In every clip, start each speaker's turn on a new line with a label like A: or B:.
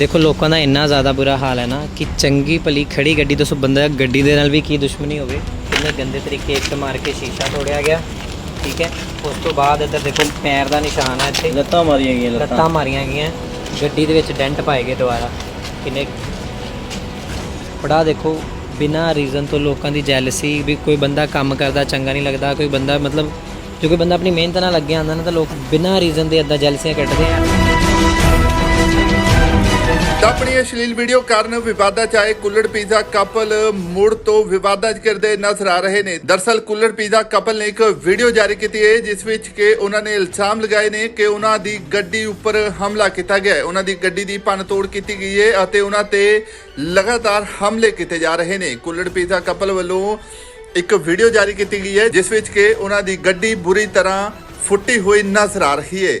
A: ਦੇਖੋ ਲੋਕਾਂ ਦਾ ਇੰਨਾ ਜ਼ਿਆਦਾ ਬੁਰਾ ਹਾਲ ਹੈ ਨਾ ਕਿ ਚੰਗੀ ਭਲੀ ਖੜੀ ਗੱਡੀ ਤੋਂ ਬੰਦਾ ਗੱਡੀ ਦੇ ਨਾਲ ਵੀ ਕੀ ਦੁਸ਼ਮਣੀ ਹੋਵੇ? ਕਿੰਨੇ ਗੰਦੇ ਤਰੀਕੇ ਇੱਕ ਮਾਰ ਕੇ ਸ਼ੀਸ਼ਾ ਤੋੜਿਆ ਗਿਆ ਠੀਕ ਹੈ? ਉਸ ਤੋਂ ਬਾਅਦ ਇੱਧਰ ਦੇਖੋ ਪੈਰ ਦਾ ਨਿਸ਼ਾਨ ਹੈ ਇੱਥੇ।
B: ਲੱਤਾਂ ਮਾਰੀਆਂ ਗਈਆਂ
A: ਲੱਤਾਂ। ਮਾਰੀਆਂ ਗਈਆਂ। ਗੱਡੀ ਦੇ ਵਿੱਚ ਡੈਂਟ ਪਾਏ ਗਏ ਦੁਬਾਰਾ। ਕਿੰਨੇ ਪੜਾ ਦੇਖੋ ਬਿਨਾਂ ਰੀਜ਼ਨ ਤੋਂ ਲੋਕਾਂ ਦੀ ਜੈਲਸੀ ਵੀ ਕੋਈ ਬੰਦਾ ਕੰਮ ਕਰਦਾ ਚੰਗਾ ਨਹੀਂ ਲੱਗਦਾ ਕੋਈ ਬੰਦਾ ਮਤਲਬ ਜੋ ਕੋਈ ਬੰਦਾ ਆਪਣੀ ਮਿਹਨਤ ਨਾਲ ਲੱਗਿਆ ਆਉਂਦਾ ਨਾ ਤਾਂ ਲੋਕ ਬਿਨਾਂ ਰੀਜ਼ਨ ਦੇ ਇਦਾਂ ਜੈਲਸੀਆਂ ਕੱਢਦੇ ਆ।
C: ਆਪਣੀ ਅਸ਼ਲੀਲ ਵੀਡੀਓ ਕਾਰਨ ਵਿਵਾਦਾਂ ਚ ਆਏ ਕੁੱਲੜ ਪੀਜ਼ਾ ਕਪਲ ਮੁੜ ਤੋਂ ਵਿਵਾਦਾਂ 'ਚ ਕਰਦੇ ਨਜ਼ਰ ਆ ਰਹੇ ਨੇ। ਦਰਸਲ ਕੁੱਲੜ ਪੀਜ਼ਾ ਕਪਲ ਨੇ ਇੱਕ ਵੀਡੀਓ ਜਾਰੀ ਕੀਤੀ ਹੈ, ਜਿਸ ਵਿੱਚ ਕਿ ਉਹਨਾਂ ਨੇ ਇਲਜ਼ਾਮ ਲਗਾਏ ਨੇ ਕਿ ਉਹਨਾਂ ਦੀ ਗੱਡੀ ਉੱਪਰ ਹਮਲਾ ਕੀਤਾ ਗਿਆ ਹੈ। ਉਹਨਾਂ ਦੀ ਗੱਡੀ ਦੀ ਭੰਨ ਤੋੜ ਕੀਤੀ ਗਈ ਹੈ ਅਤੇ ਉਹਨਾਂ ਤੇ ਲਗਾਤਾਰ ਹਮਲੇ ਕੀਤੇ ਜਾ ਰਹੇ ਨੇ। ਕੁੱਲੜ ਪੀਜ਼ਾ ਕਪਲ ਵੱਲੋਂ ਇੱਕ ਵੀਡੀਓ ਜਾਰੀ ਕੀਤੀ ਗਈ ਹੈ, ਜਿਸ ਵਿੱਚ ਕਿ ਉਹਨਾਂ ਦੀ ਗੱਡੀ ਬੁਰੀ ਤਰ੍ਹਾਂ ਫੁੱਟੀ ਹੋਈ ਨਜ਼ਰ ਆ ਰਹੀ ਹੈ।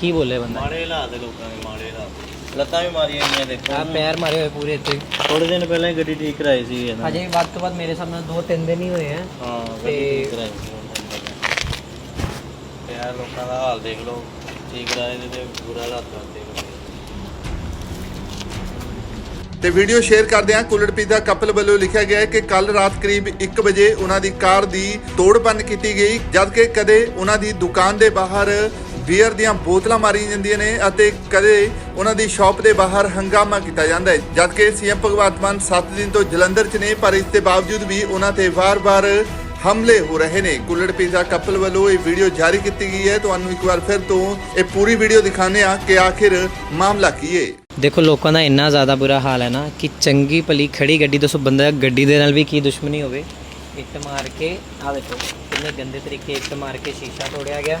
A: ਕੀ ਬੋਲੇ ਬੰਦਾ?
B: ਮਾੜੇ ਹਾਲਾਤ ਦੇ ਲੋਕਾਂ ਦੇ ਮਾੜੇ ਹਾਲਾਤ। ਲੱਤਾਂ ਵੀ ਮਾਰੀਆਂ ਗਈਆਂ ਦੇਖੋ।
A: ਆ ਪੈਰ ਮਾਰੇ ਹੋਏ ਪੂਰੇ ਇੱਥੇ।
B: ਥੋੜੇ ਦਿਨ ਪਹਿਲਾਂ ਹੀ ਗੱਡੀ ਠੀਕ ਕਰਾਈ ਸੀ ਇਹਨਾਂ।
A: ਅਜੇ ਵੱਧ ਤੋਂ ਵੱਧ ਮੇਰੇ ਸਾਹਮਣੇ 2-3 ਦਿਨ ਹੀ ਹੋਏ ਆ।
B: ਹਾਂ ਗੱਡੀ
A: ਤੇ-
B: ਠੀਕ ਕਰਾਈ ਸੀ ਉਹਨਾਂ ਨੇ। ਤੇ ਯਾਰ ਲੋਕਾਂ ਦਾ ਹਾਲ ਦੇਖ ਲਓ। ਠੀਕ ਕਰਾਏ ਦੇ ਤੇ ਬੁਰਾ ਹਾਲਾਤ ਕਰਦੇ
C: ਤੇ ਵੀਡੀਓ ਸ਼ੇਅਰ ਕਰਦੇ ਹਾਂ। ਕੁੱਲੜ ਪੀਜ਼ਾ ਕਪਲ ਵੱਲੋਂ ਲਿਖਿਆ ਗਿਆ ਹੈ ਕਿ ਕੱਲ ਰਾਤ ਕਰੀਬ 1 ਵਜੇ ਉਹਨਾਂ ਦੀ ਕਾਰ ਦੀ ਤੋੜਪੰਨ ਕੀਤੀ ਗਈ ਜਦਕਿ ਕਦੇ ਉਹਨਾਂ ਦੀ ਦੁਕਾਨ ਦੇ ਬਾਹਰ ਬੀਅਰ ਦੀਆਂ ਬੋਤਲਾਂ ਮਾਰੀਆਂ ਜਾਂਦੀਆਂ ਨੇ ਅਤੇ ਕਦੇ ਉਹਨਾਂ ਦੀ ਸ਼ਾਪ ਦੇ ਬਾਹਰ ਹੰਗਾਮਾ ਕੀਤਾ ਜਾਂਦਾ ਹੈ। ਜਦਕਿ ਸੀਐਮ ਭਗਵੰਤ ਮਾਨ 7 ਦਿਨ ਤੋਂ ਜਲੰਧਰ 'ਚ ਨੇ, ਪਰ ਇਸ ਦੇ ਬਾਵਜੂਦ ਵੀ ਉਹਨਾਂ ਤੇ ਵਾਰ-ਵਾਰ ਹਮਲੇ ਹੋ ਰਹੇ ਨੇ। ਕੁੱਲੜ ਪੀਜ਼ਾ ਕਪਲ ਵੱਲੋਂ ਇਹ ਵੀਡੀਓ ਜਾਰੀ ਕੀਤੀ ਗਈ ਹੈ। ਤੁਹਾਨੂੰ ਇੱਕ ਵਾਰ ਫਿਰ ਤੋਂ ਇਹ ਪੂਰੀ ਵੀਡੀਓ ਦਿਖਾਉਂਦੇ ਹਾਂ ਕਿ ਆਖਿਰ ਮਾਮਲਾ ਕੀ ਹੈ।
A: ਦੇਖੋ, ਲੋਕਾਂ ਦਾ ਇੰਨਾ ਜ਼ਿਆਦਾ ਬੁਰਾ ਹਾਲ ਹੈ ਨਾ ਕਿ ਚੰਗੀ ਭਲੀ ਖੜੀ ਗੱਡੀ ਦੱਸੋ ਬੰਦਾ ਗੱਡੀ ਦੇ ਨਾਲ ਵੀ ਕੀ ਦੁਸ਼ਮਣੀ ਹੋਵੇ? ਇੱਟ ਮਾਰ ਕੇ ਆ ਦੇਖੋ, ਕਿੰਨੇ ਗੰਦੇ ਤਰੀਕੇ ਇੱਟ ਮਾਰ ਕੇ ਸ਼ੀਸ਼ਾ ਤੋੜਿਆ ਗਿਆ।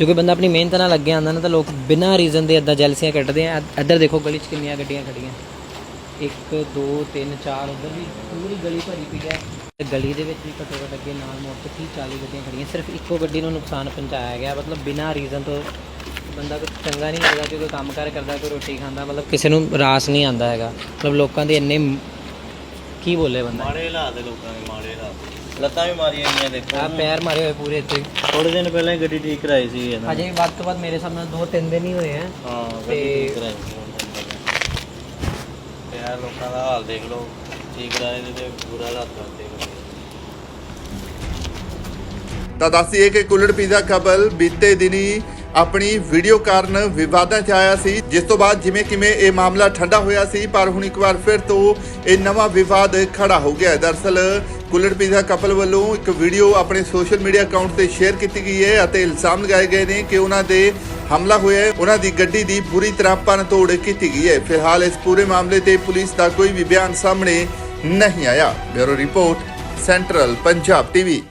A: ਜੋ ਕੋਈ ਬੰਦਾ ਆਪਣੀ ਮਿਹਨਤ ਨਾਲ ਲੱਗਿਆ ਆਉਂਦਾ ਨਾ ਤਾਂ ਲੋਕ ਬਿਨਾਂ ਰੀਜ਼ਨ ਦੇ ਇਦਾਂ ਜੈਲਸੀਆਂ ਕੱਢਦੇ ਆ। ਇੱਧਰ ਦੇਖੋ ਗਲੀ 'ਚ ਕਿੰਨੀਆਂ ਗੱਡੀਆਂ ਖੜੀਆਂ 1 2 3 4 ਉਧਰ ਵੀ ਪੂਰੀ ਗਲੀ ਭਰੀ ਪਈ ਹੈ। ਤੇ ਗਲੀ ਦੇ ਵਿੱਚ ਵੀ ਘੱਟੋ ਘੱਟ ਅੱਗੇ ਨਾਲ ਮੋੜ ਤੇ 30 40 ਗੱਡੀਆਂ ਖੜੀਆਂ ਸਿਰਫ ਇੱਕੋ ਗੱਡੀ ਨੂੰ ਨੁਕਸਾਨ ਪਹੁੰਚਾਇਆ ਗਿਆ। ਮਤਲਬ ਬਿਨਾਂ ਰੀਜ਼ਨ ਤੋਂ ਬੰਦਾ ਕੋਈ ਚੰਗਾ ਨਹੀਂ ਲੱਗਦਾ ਕਿ ਕੋਈ ਕੰਮ ਕਾਰ ਕਰਦਾ, ਕੋਈ ਰੋਟੀ ਖਾਂਦਾ, ਮਤਲਬ ਕਿਸੇ ਨੂੰ ਰਾਸ ਨਹੀਂ ਆਂਦਾ ਹੈਗਾ। ਮਤਲਬ ਲੋਕਾਂ ਦੇ ਇੰਨੇ ਕੀ ਬੋਲੇ ਬੰਦਾ?
B: ਮਾੜੇ ਹਾਲਾਤ ਦੇ ਲੋਕਾਂ ਦੇ, ਮਾੜੇ ਹਾਲਾਤ। ਲੱਤਾਂ ਵੀ ਮਾਰੀਆਂ ਗਈਆਂ ਦੇਖੋ।
A: ਆ ਪੈਰ ਮਾਰੇ ਹੋਏ ਪੂਰੇ ਇੱਥੇ।
B: ਥੋੜੇ ਦਿਨ ਪਹਿਲਾਂ ਹੀ ਗੱਡੀ ਠੀਕ ਕਰਾਈ ਸੀ ਇਹਨਾਂ ਨੇ।
A: ਵੱਧ ਤੋਂ ਵੱਧ ਮੇਰੇ ਸਾਹਮਣੇ 2-3 ਦਿਨ ਹੀ ਹੋਏ ਆ।
B: ਹਾਂ ਗੱਡੀ
A: ਤੇ-
B: ਠੀਕ ਕਰਾਈ ਸੀ ਉਹਨਾਂ ਨੇ। ਤੇ ਯਾਰ ਲੋਕਾਂ ਦਾ ਹਾਲ ਦੇਖ ਲਓ। ਠੀਕ ਕਰਾਏ ਦੇ ਤੇ ਬੁਰਾ ਹਾਲਾਤ ਕਰਦੇ
C: ਤਾਂ ਦੱਸੀਏ ਕਿ ਕੁੱਲੜ ਪੀਜ਼ਾ ਕਪਲ ਬੀਤੇ ਦਿਨੀ ਆਪਣੀ ਵੀਡੀਓ ਕਾਰਨ ਵਿਵਾਦਾਂ 'ਚ ਆਇਆ ਸੀ, ਜਿਸ ਤੋਂ ਬਾਅਦ ਜਿਵੇਂ ਕਿਵੇਂ ਇਹ ਮਾਮਲਾ ਠੰਡਾ ਹੋਇਆ ਸੀ, ਪਰ ਹੁਣ ਇੱਕ ਵਾਰ ਫਿਰ ਤੋਂ ਇਹ ਨਵਾਂ ਵਿਵਾਦ ਖੜਾ ਹੋ ਗਿਆ ਹੈ। ਦਰਅਸਲ ਕੁੱਲੜ ਪੀਜ਼ਾ ਕਪਲ ਵੱਲੋਂ ਇੱਕ ਵੀਡੀਓ ਆਪਣੇ ਸੋਸ਼ਲ ਮੀਡੀਆ ਅਕਾਊਂਟ ਤੇ ਸ਼ੇਅਰ ਕੀਤੀ ਗਈ ਹੈ ਅਤੇ ਇਲਜ਼ਾਮ ਲਗਾਏ ਗਏ ਨੇ ਕਿ ਉਹਨਾਂ ਦੇ ਹਮਲਾ ਹੋਇਆ ਹੈ। ਉਹਨਾਂ ਦੀ ਗੱਡੀ ਦੀ ਬੁਰੀ ਤਰ੍ਹਾਂ ਭੰਨ ਤੋੜ ਕੀਤੀ ਗਈ ਹੈ। ਫਿਲਹਾਲ ਇਸ ਪੂਰੇ ਮਾਮਲੇ ਤੇ ਪੁਲਿਸ ਦਾ ਕੋਈ ਵੀ ਬਿਆਨ ਸਾਹਮਣੇ ਨਹੀਂ ਆਇਆ। Bureau report, central Punjab TV.